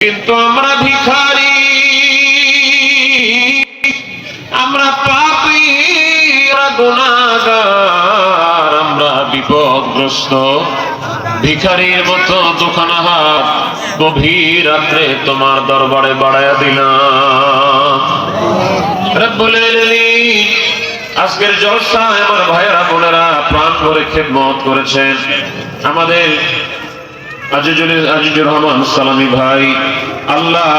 কিন্তু আমরা ভিখারি। আমরা পাপি গুণাগার আমরা বিপদগ্রস্ত। ভিখারির মতো দোকান হাত গভীর রাত্রে তোমার দরবারে বাড়াইয়া দিলাম। আজকের জলসায় আমার ভাইয়েরা বোনেরা প্রাণ ভরে খেদমত করেছেন। আমাদের আজিজুর রহমান, সালামি ভাই, আল্লাহ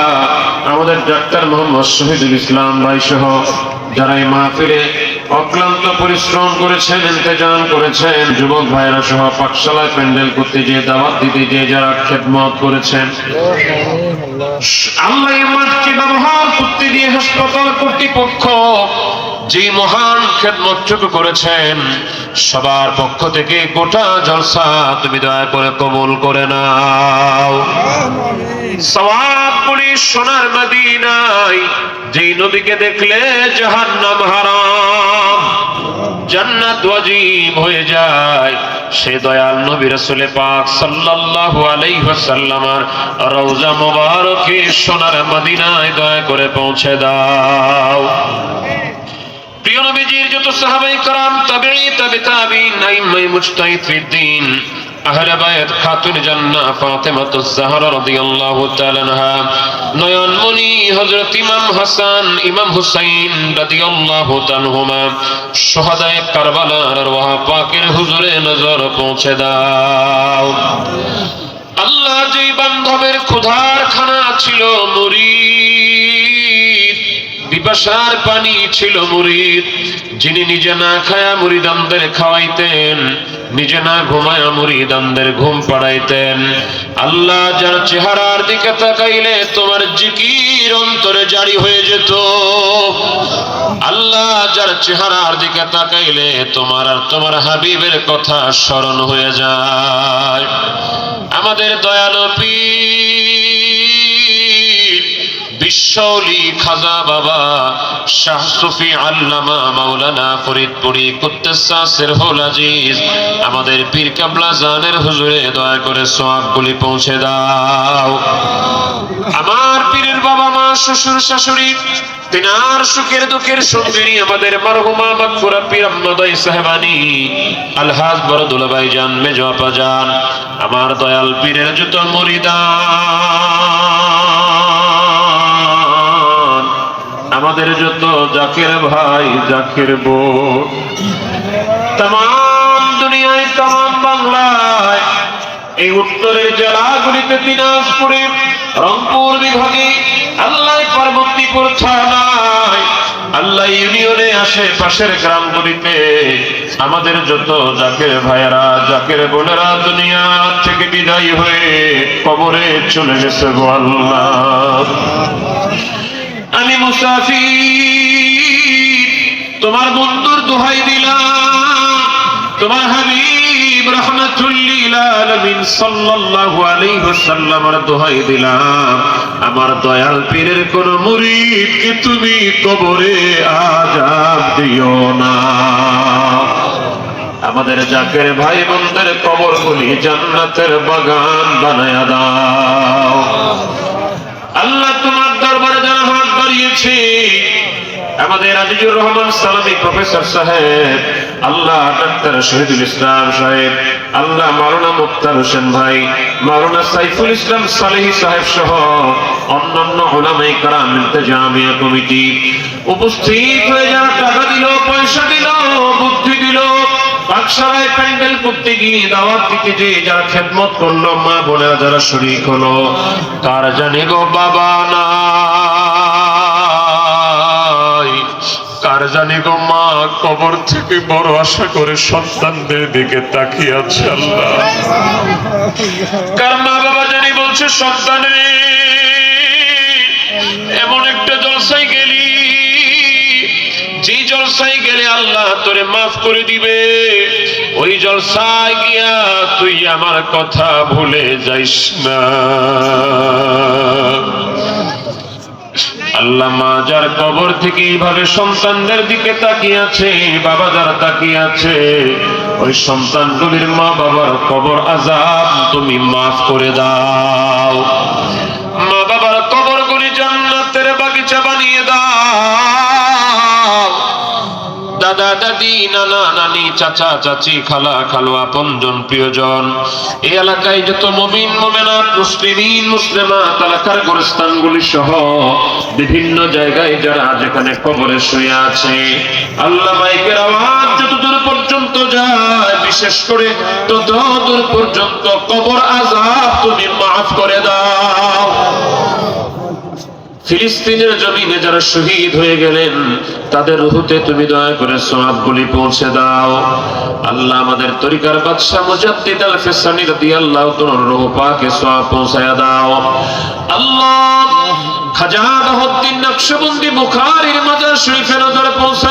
আমাদের ডাক্তার মোহাম্মদ শহীদুল ইসলাম ভাই সহ যারা অক্লান্ত পরিশ্রম করেছেন, ইন্তজাম করেছেন, যুবক ভাইরা সহ পাঠশালায় প্যান্ডেল করতে যে দাওয়াত দিতে যে যারা খেদমত করেছেন। আল্লাহ ব্যবহার করতে দিয়ে হাসপাতাল কর্তৃপক্ষ যে মহান খেদমতটুকু করেছেন, সবার পক্ষ থেকে গোটা জলসা তুমি দয়া করে কবুল করে নাও। সওয়াব বলি, সোনার মদিনায় যেই নবীকে দেখলে জাহান্নাম হারাম, জান্নাত ওয়াজিব হয়ে যায়, সে দয়াল নবী রাসূলে পাক সাল্লাল্লাহু আলাইহি ওয়াসাল্লামার রওজা মোবারকে সোনার মদিনায় দয়া করে পৌঁছে দাও। প্রিয় নবীজির যত সাহাবাই کرام তাবেঈ তাবে তাবিন আইম্মাই মুজতাহিদ ফিদ্দিন আহলে বায়াত খাতুন জান্নাহ ফাতেমাতুজ জাহরা রাদিয়াল্লাহু তাআলা আনহা নয়নমণি হযরত ইমাম হাসান ইমাম হুসাইন রাদিয়াল্লাহু তাআলাহুমা শুহাদায়ে কারবালার রওয়া পাকের হুজুরে নজর পৌঁছে দাও আল্লাহ যে বান্ধবের ক্ষুধার খানা ছিল মুরিদ বিপাশার পানি ছিল মুরিদ। যিনি নিজে না খায়া মুরিদানদের খাওয়াইতেন, নিজে না ঘুমায়া মুরিদানদের ঘুম পাড়াইতেন। আল্লাহ যার চেহারার দিকে তাকাইলে তোমার জিকির অন্তরে জারি হয়ে যেত। আল্লাহ যার চেহারার দিকে তাকাইলে তোমার আর তোমার হাবিবের কথা স্মরণ হয়ে যায়। আমাদের দয়ালু বিশ্বলি খাজা বাবা শাহ সুফি আল্লামা মাওলানা ফরিদপুরি কুদ্দাসা সিরহুল আজিজ। আমাদের পীর কাবলা জানের হুজুরে দয়া করে সোয়াবগুলি পৌঁছে দাও। আমার পীরের বাবা, মা, শ্বশুর, শাশুড়ি তিনার সুখের দুঃখের সঙ্গিনী, আমাদের মারহুমা, মাকফুরা পীর আহমদাই সাহেবানি, আলহাজ বরদুল ভাই জান, মেজো আপা জান, আমার দয়াল পীরের যত মরিদান আমাদের যত জাকের ভাই, জাকের বোন। তাম দুনিয়ায় তাম বাংলায়, এই উত্তরের জেলাগুলিতে দিনাজপুরে, রংপুর বিভাগে আল্লাহ পার্বতীপুর থানায় আল্লাহ ইউনিয়নে আশেপাশের গ্রামগুলিতে। আমাদের যত জাকের ভাইয়েরা, জাকের বোনেরা দুনিয়া থেকে বিদায় হয়ে কবরে চলে গেছে গো আল্লাহ। আমি মুসাফির। তোমার বন্ধুর দোহাই দিলাম। তোমার হাবিব রহমাতুল্লিল সাল্লাল্লাহু আলাইহি ওয়াসাল্লামের দোহাই দিলাম। আমার দয়াল পীরের কোন মুরিদকে তুমি কবরে আযাব দিও না। আমাদের জাকের ভাই বোনদের কবরগুলি জান্নাতের বাগান বানায়া দাও। আল্লাহ তোমার বাড়িয়েছে আমাদের আজিজুর রহমান সালামী প্রফেসর সাহেব, আল্লাহ ডাক্তার শহীদুল ইসলাম সাহেব, আল্লাহ মাওলানা মুক্তার হোসেন ভাই, মাওলানা সাইফুল ইসলাম সালেহি সাহেব সহ অন্যান্য ওলামাই কারাম ইন্তেজামিয়া কমিটি উপস্থিত হয়ে যারা টাকা দিল, পয়সা দিল, বুদ্ধি দিল, বাক্সারায় প্যান্ডেল করতে গিয়ে দাওয়াত দিতে যে যারা খেদমত করল, মা বোনেরা যারা শরীর হলো জানে গো বাবা নাই জানি গো মা, কবর থেকে বড় আশা করে সন্তানদের দিকে তাকিয়ে আছে আল্লাহ। কার মা বাবা জানি বলছে, সন্তান এমন একটা জলসায় গেলি যে জলসায় গেলে আল্লাহ তোরে মাফ করে দিবে, ওই জলসায় গিয়া তুই আমার কথা ভুলে যাইস না। আল্লাহ মা যার কবর থেকে এইভাবে সন্তানদের দিকে তাকিয়ে আছে, বাবা যারা তাকিয়ে আছে, ওই সন্তানগুলির মা বাবার কবর আজাব তুমি মাফ করে দাও। দাদি নানা নানি, চাচা, চাচি, খালা খালো আপনজন প্রিয়জন। এই এলাকায় যত মমিন, মোমেনাত, মুসলিমিন, মুসলিমাত, এলাকার গোরস্থানগুলি সহ বিভিন্ন জায়গায় যারা যেখানে কবরে শুয়ে আছে, আল্লাহ মাইকের আওয়াজ যত দূর পর্যন্ত যায়, বিশেষ করে তত দূর পর্যন্ত কবর আজাব তুমি মাফ করে দাও। ফিলিস্তিনের জমিনে যারা শহীদ হয়ে গেলেন, তাদের রুহুতে তুমি দয়া করে সওয়াবগুলি পৌঁছে দাও। আল্লাহ আমাদের তরিকার বাদশাহ মুজাদ্দিদ আল ফিসানি রাদিয়াল্লাহু তাআলার রূহ পাকে সওয়াব পৌঁছায়া দাও। আল্লাহ খাজা বাহুদ্দিন নকশবন্দি বুখারীর মাজার শরীফে নজরে দাও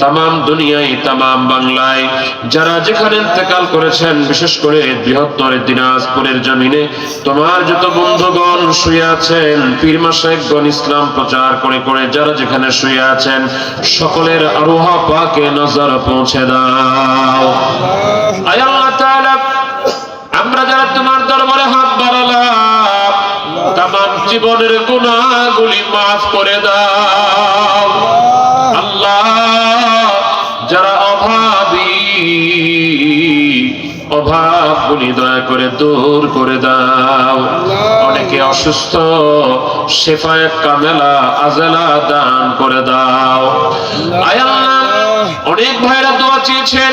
তাম দুনিয়ায় তাম বাংলায়। যারা যেখানে ইন্তেকাল করেছেন, বিশেষ করে বৃহত্তর দিনাজপুরের জমিনে, তোমার যত বন্ধুগণ শুয়ে আছেন, পীর মাসাইকগণ ইসলাম প্রচার করে করে যারা যেখানে শুয়ে আছেন, সকলের আরোহা পাকে নজর পৌঁছে দাও। আমরা যারা তোমার দরবারে হাত বাড়ালাম তাম জীবনের গুণাগুলি মাফ করে দাও। আল্লাহ অভাবগুলি দয়া করে দূর করে দাও। অনেকে অসুস্থ শেফায় কামেলা আজেলা দান করে দাও। অনেক ভাইরা দোয়া চেয়েছেন।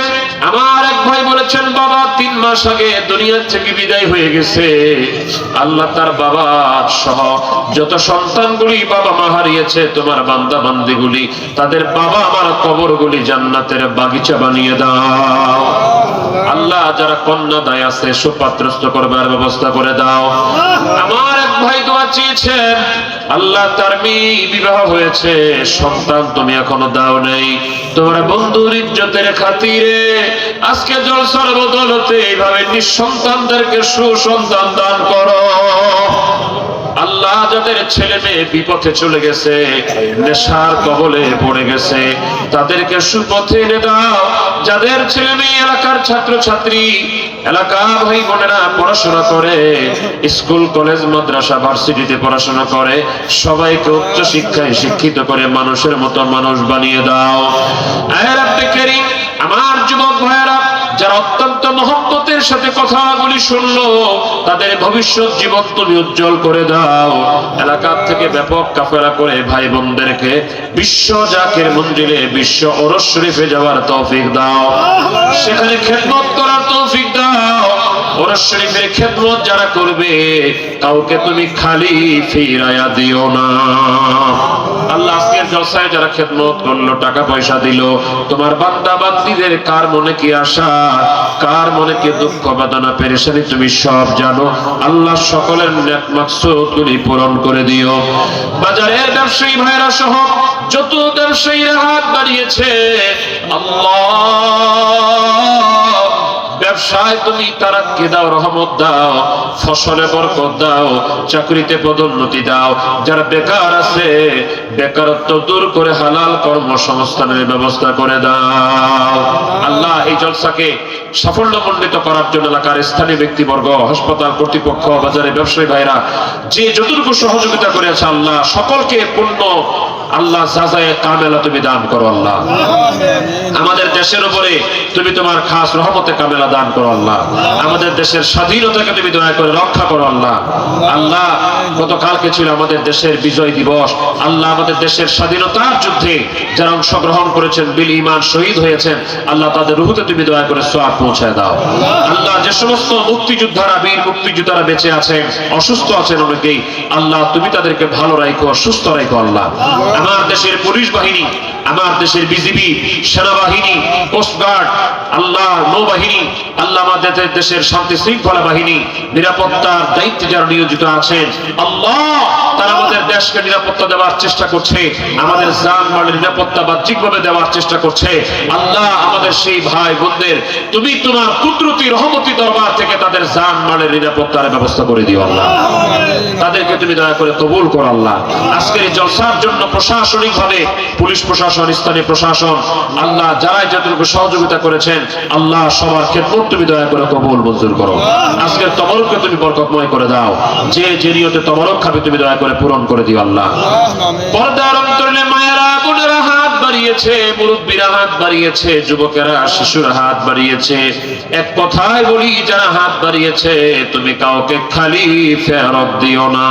আমার এক ভাই বলেছেন বাবা তিন মাস আগে দুনিয়ার থেকে বিদায় হয়ে গেছে। আল্লাহ তার বাবা সহ যত সন্তানগুলি বাবা মা হারিয়েছে তোমার বান্দা বান্দিগুলি তাদের বাবা আমার কবরগুলি জান্নাতের বাগিচা বানিয়ে দাও। আল্লাহ যারা কন্যা দায় আছে সুপাত্রস্ত করবার ব্যবস্থা করে দাও। আমার এক ভাই দোয়া চেয়েছেন, আল্লাহ তার মেয়ে বিবাহ হয়েছে, সন্তান তুমি এখনও দাও নেই। তোমার বন্ধুর ইজ্জতের খাতিরে আজকে জল সর্বদলতে এইভাবে নিঃসন্তানদেরকে সুসন্তান দান করো। আল্লাহ যাদের ছেলে মেয়ে বিপথে চলে গেছে, নেশার কবলে পড়ে গেছে, তাদেরকে সুপথে এনে দাও। যাদের ছেলে মেয়ে এলাকার ছাত্র ছাত্রী এলাকা ভাই বোনেরা পড়াশোনা করে, স্কুল, কলেজ, মাদ্রাসা, ভার্সিটিতে পড়াশোনা করে, সবাইকে উচ্চ শিক্ষায় শিক্ষিত করে মানুষের মতো মানুষ বানিয়ে দাও। আমার যুবক ভাইয়েরা, যারা অত্যন্ত মহব্বতের সাথে কথাগুলি শুনলো তাদের ভবিষ্যৎ জীবন তুমি উজ্জ্বল করে দাও। এলাকার থেকে ব্যাপক কাফেরা করে ভাই বোনদেরকে বিশ্ব জাকের মন্দিরে বিশ্ব ওরস শরীফে যাওয়ার তৌফিক দাও। সেখানে খেদমত করার তৌফিক ওরস শরীফের খেদমত যারা করবে, কাউকে তুমি খালি ফিরাইয়া দিও না। আল্লাহ আজকের জলসায় যারা খেদমত করল, টাকা পয়সা দিল, তোমার বান্দা বান্দিদের কার মনে কি আশা, কার মনে কি দুঃখ বেদনা, পেরেশানি তুমি সব জানো। আল্লাহ সকলের নেক মাকসুদ তুমি পূরণ করে দিও। বাজারের ব্যবসায়ী ভাইরা সহ যত ব্যবসায়ীরা হাত বাড়িয়েছে, আল্লাহ ব্যবসায় তুমি তারাক্কি দাও, রহমত দাও, ফসলে বরকত দাও, চাকরিতে পদোন্নতি দাও। যারা বেকার আছে, বেকারত্ব দূর করে হালাল কর্মসংস্থানের ব্যবস্থা করে দাও। আল্লাহ এই জলসাকে সাফল্যমণ্ডিত করার জন্য এলাকার স্থানীয় ব্যক্তিবর্গ, হাসপাতাল কর্তৃপক্ষ বাজারে ব্যবসায়ী ভাইরা, যে যতটুকু সহযোগিতা করেছে আল্লাহ, সকলকে পূর্ণ আল্লাহ সাজায় কামেলা তুমি দান করো আল্লাহ। আমাদের দেশের উপরে তুমি তোমার খাস রহমতে কামেলা দান করো আল্লাহ। আমাদের দেশের স্বাধীনতাকে তুমি দয়া করে রক্ষা করো আল্লাহ। আল্লাহ। গতকালকে ছিল আমাদের দেশের বিজয় দিবস। আল্লাহ আমাদের দেশের স্বাধীনতার যুদ্ধে যারা অংশগ্রহণ করেছেন বিল ইমান শহীদ হয়েছেন আল্লাহ তাদের রুহুতে তুমি দয়া করে সোয়াব পৌঁছায় দাও। আল্লাহ। যে সমস্ত মুক্তিযোদ্ধারা বীর মুক্তিযোদ্ধারা বেঁচে আছেন অসুস্থ আছেন অনেকেই আল্লাহ তুমি তাদেরকে ভালো রাখো সুস্থ রাখো আল্লাহ। আমার দেশের পুলিশ বাহিনী আমার দেশের বিজিবি, সেনাবাহিনী কোস্টগার্ড আল্লাহ, নৌবাহিনী, আল্লাহ আমাদের দেশের শান্তি শৃঙ্খলা বাহিনী, নিরাপত্তার দায়িত্বে যারা নিয়োজিত আছেন, আল্লাহ তারা আমাদের দেশকে নিরাপত্তা দেওয়ার চেষ্টা করছে, আমাদের জান মালের নিরাপত্তা বাহ্যিকভাবে দেওয়ার চেষ্টা করছে। আল্লাহ আমাদের সেই ভাই বোনদের, তুমি তোমার কুদরতি, রহমতি দরবার থেকে তাদের জান মালের নিরাপত্তার ব্যবস্থা করে দিও, আল্লাহ। তাদেরকে তুমি দয়া করে কবুল করো, আল্লাহ। আজকের জলসার জন্য প্রশাসনিক ভাবে পুলিশ প্রশাসন স্থানীয় প্রশাসন আল্লাহ যারাই যতটুকু সহযোগিতা করেছেন আল্লাহ সবার ক্ষেত্রে তুমি দয়া করে কবল মঞ্জুর করো। আজকের তমরককে তুমি বরকতময় করে দাও। যে যে নিয়তে তমরক খাবে তুমি দয়া করে পূরণ করে দিও আল্লাহ। পর্দার অন্তরে মায়েরা বাড়িয়েছে মুরব্বীরা হাত বাড়িয়েছে যুবকেরা শিশুরা হাত বাড়িয়েছে। এক কথায় বলি যারা হাত বাড়িয়েছে তুমি কাউকে খালি ফেরত দিও না।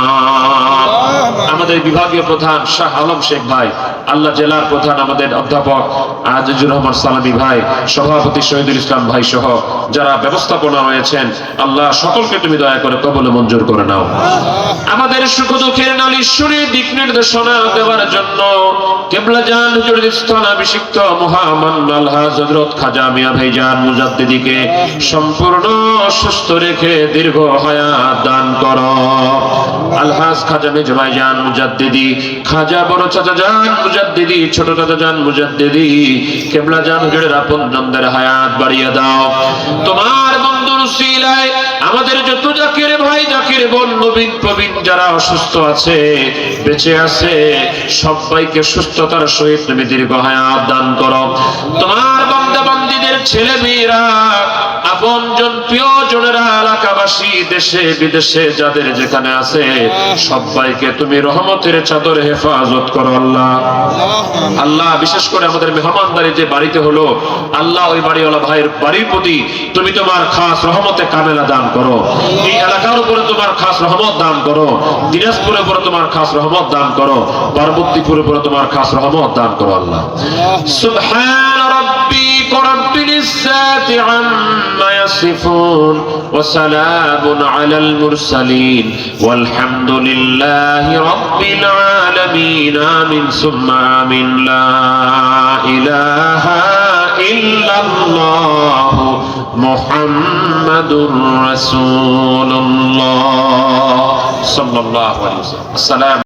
আমাদের বিভাগীয় প্রধান শাহ আলম শেখ ভাই আল্লাহ জেলার প্রধান আমাদের অধ্যাপক আজিজুর রহমান সালামী ভাই সভাপতি শহীদুল ইসলাম ভাই সহ যারা ব্যবস্থাপনা রয়েছেন আল্লাহ সকলকে তুমি দয়া করে কবলে মঞ্জুর করে নাও। আমাদের সুখ দুঃখের নালিশ শুনে দিক নির্দেশনা দেওয়ার জন্য কেবলা জান হুজুর স্থানাভিষিক্ত মহামান্য আলহাজ খাজা মিয়া ভাইজান মুজাদ্দিদিকে সম্পূর্ণ সুস্থ রেখে দীর্ঘ হায়াত দান করো। আলহাজ খাজা মেজ ভাইজান মুজাদ্দিদি, খাজা বড় চাচা জান মুজাদ্দিদি, ছোট চাচা জান মুজাদ্দিদি, কেবলা জান হুজুরের আপন হায়াত বাড়িয়ে দাও। তোমার যারা অসুস্থ আছে, বেঁচে আছে, সবাইকে সুস্থতার সহিত তুমি দীর্ঘ দান করো। তোমার ছেলে মেয়েরা আপন জন প্রিয় জনেরা এলাকাবাসী দেশে, বিদেশে যাদের যেখানে আছে, সবাইকে তুমি রহমতের চাদর হেফাজত করো আল্লাহ। আল্লাহ, বিশেষ করে আমাদের মেহমানদারি যে বাড়িতে হলো, আল্লাহ ওই বাড়িওয়ালা ভাইয়ের বাড়ির প্রতি তুমি তোমার খাস রহমতে কামেলা দান করো। এই এলাকার উপরে তোমার খাস রহমত দান করো। দিনাজপুরের উপরে তোমার খাস রহমত দান করো। পার্বতীপুরের উপরে তোমার খাস রহমত দান করো আল্লাহ। সুবহান ربك رب العزة عما يصفون وسلام على المرسلين والحمد لله رب العالمين. آمين. ثم آمين. لا إله إلا الله محمد رسول الله. صلى الله عليه وسلم. السلام